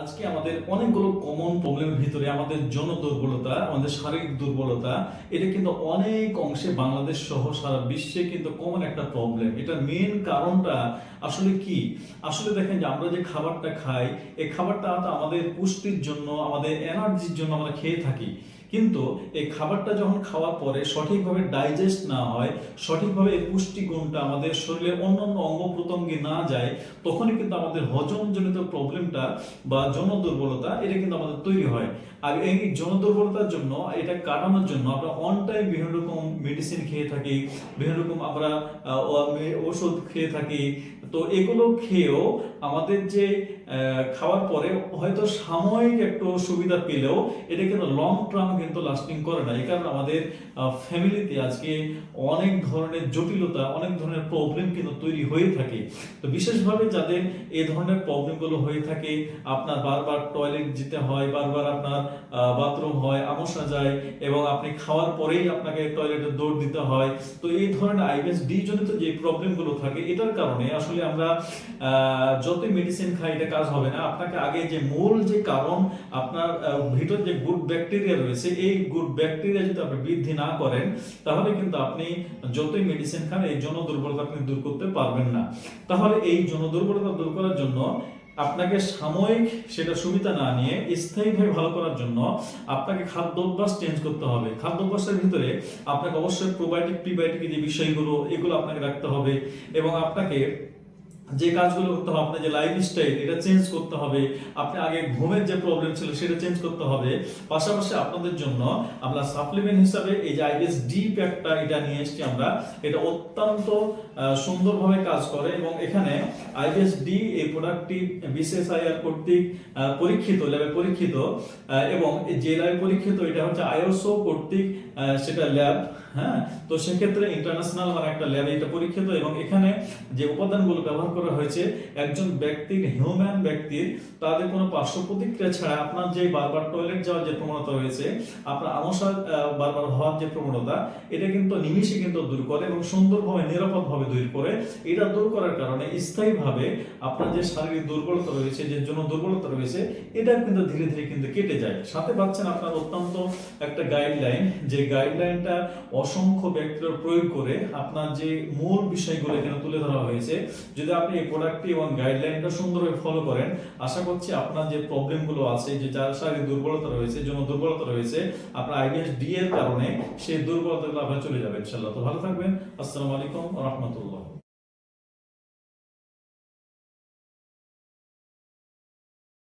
আজকে আমাদের অনেকগুলো কমন প্রবলেমের ভিতরে আমাদের জন দুর্বলতা আমাদের শারীরিক দুর্বলতা, এটা কিন্তু অনেক অংশে বাংলাদেশ সহ সারা বিশ্বে কিন্তু কমন একটা প্রবলেম এটা মেন কারণটা আসলে কি? আসলে দেখেন যে আমরা যে খাবারটা খাই, এই খাবারটা আমাদের পুষ্টির জন্য, আমাদের এনার্জির জন্য আমরা খেয়ে থাকি। কিন্তু এই খাবারটা যখন খাওয়ার পরে সঠিকভাবে ডাইজেস্ট না হয়, সঠিকভাবে এই পুষ্টিগুণটা আমাদের শরীরের অন্যান্য অঙ্গ প্রত্যঙ্গে না যায়, তখনই কিন্তু আমাদের হজমজনিত প্রবলেমটা বা যৌন দুর্বলতা এটা কিন্তু আমাদের তৈরি হয়। আর এই যৌন দুর্বলতার জন্য, এটা কাটানোর জন্য আমরা অন টাইম বিভিন্ন রকম মেডিসিন খেয়ে থাকি, বিভিন্ন রকম আমরা ওষুধ খেয়ে থাকি। তো এগুলো খেয়েও আমাদের যে খাওয়ার পরে হয়তো সাময়িক একটু সুবিধা পেলেও এটা কিন্তু লং টার্ম কিন্তু লাস্টিং করে না। এই কারণে আমাদের ফ্যামিলিতে আজকে অনেক ধরনের জটিলতা, অনেক ধরনের প্রবলেম কিন্তু তৈরি হয়ে থাকে। তো বিশেষভাবে যাদের এই ধরনের প্রবলেমগুলো হয়ে থাকে, আপনার বারবার টয়লেট যেতে হয়, বারবার আপনার বাথরুম হয় আমসা যায়, এবং আপনি খাওয়ার পরেই আপনাকে টয়লেটে দৌড় দিতে হয়, তো এই ধরনের আইবিএস ডি জনিত যে প্রবলেমগুলো থাকে, এটার কারণে আসলে আমরা যতই মেডিসিন খাই, এটা কাজ হবে না। আপনাকে আগে যে মূল যে কারণ, আপনার ভিতর যে গুড ব্যাকটেরিয়া রয়েছে, এই গুড ব্যাকটেরিয়া যদি আপনি বৃদ্ধি না করেন, তাহলে কিন্তু আপনি যতই মেডিসিন খান, এই যৌন দুর্বলতা আপনি দূর করতে পারবেন না। তাহলে এই যৌন দুর্বলতা দূর করার জন্য আপনাকে সাময়িক সেটা সুবিধা না নিয়ে স্থায়ীভাবে ভালো করার জন্য আপনাকে খাদ্য অভ্যাস চেঞ্জ করতে হবে। খাদ্য অভ্যাসের ভিতরে আপনাকে অবশ্যই প্রোবায়োটিক প্রিবায়োটিক যে বিষয়গুলো, এগুলো আপনাকে রাখতে হবে এবং আপনাকে যে কাজগুলো করতে হবে, আপনার যে লাইফ স্টাইল এটা চেঞ্জ করতে হবে। আপনি আগে ঘুমের যে প্রবলেম ছিল, সেটা চেঞ্জ করতে হবে। পাশাপাশি আপনাদের জন্য আমরা সাপ্লিমেন্ট হিসাবে এই যে আইবিএস ডি প্যাকটা এটা নিয়ে এসেছি আমরা। এটা অত্যন্ত সুন্দরভাবে কাজ করে এবং এখানে আইবিএস ডি এই প্রোডাক্টটি বিসিএসআইআর কর্তৃক পরীক্ষিত ল্যাবে পরীক্ষিত এবং যে ল্যাবে পরীক্ষিত, এটা হচ্ছে আইওসও কর্তৃক সেটা ল্যাব হ্যাঁ? তো সেক্ষেত্রে ইন্টারন্যাশনাল মানে একটা ল্যাবে এটা পরীক্ষিত এবং এখানে যে উপাদানগুলো ব্যবহার করা হয়েছে, একজন ব্যক্তির হিউম্যান ব্যক্তির, তাদের কোনো পার্শ্ব প্রতিক্রিয়া ছাড়া আপনার যে বারবার টয়লেট যাওয়ার যে প্রবণতা রয়েছে, আপনার আমসা বারবার হওয়ার যে প্রবণতা, এটা কিন্তু নিমিষে কিন্তু দূর করে এবং সুন্দরভাবে, নিরাপদভাবে দূর করে। এটা দূর করার কারণে স্থায়ীভাবে আপনার যে শারীরিক দুর্বলতা রয়েছে, যে জন্য দুর্বলতা রয়েছে, এটা কিন্তু ধীরে ধীরে কিন্তু কেটে যায়। সাথে পাচ্ছেন আপনার অত্যন্ত একটা গাইডলাইন যে গাইডলাইনটা অসংখ্য ব্যক্তির প্রয়োগ করে আপনার যে মূল বিষয়গুলো এখানে তুলে ধরা হয়েছে। যদি আপনি এই প্রোডাক্টটি এবং গাইডলাইনটা সুন্দরভাবে ফলো করেন। আশা করছি আপনার যে প্রবলেমগুলো আছে, যে যার শারীরিক দুর্বলতা রয়েছে, জন্য দুর্বলতা রয়েছে, আপনার আইবিএস ডি এর কারণে সেই দুর্বলতাগুলো আপনার চলে যাবে, ইনশাআল্লাহ। তো ভালো থাকবেন। আসসালামু আলাইকুম রহমতুল্লাহ।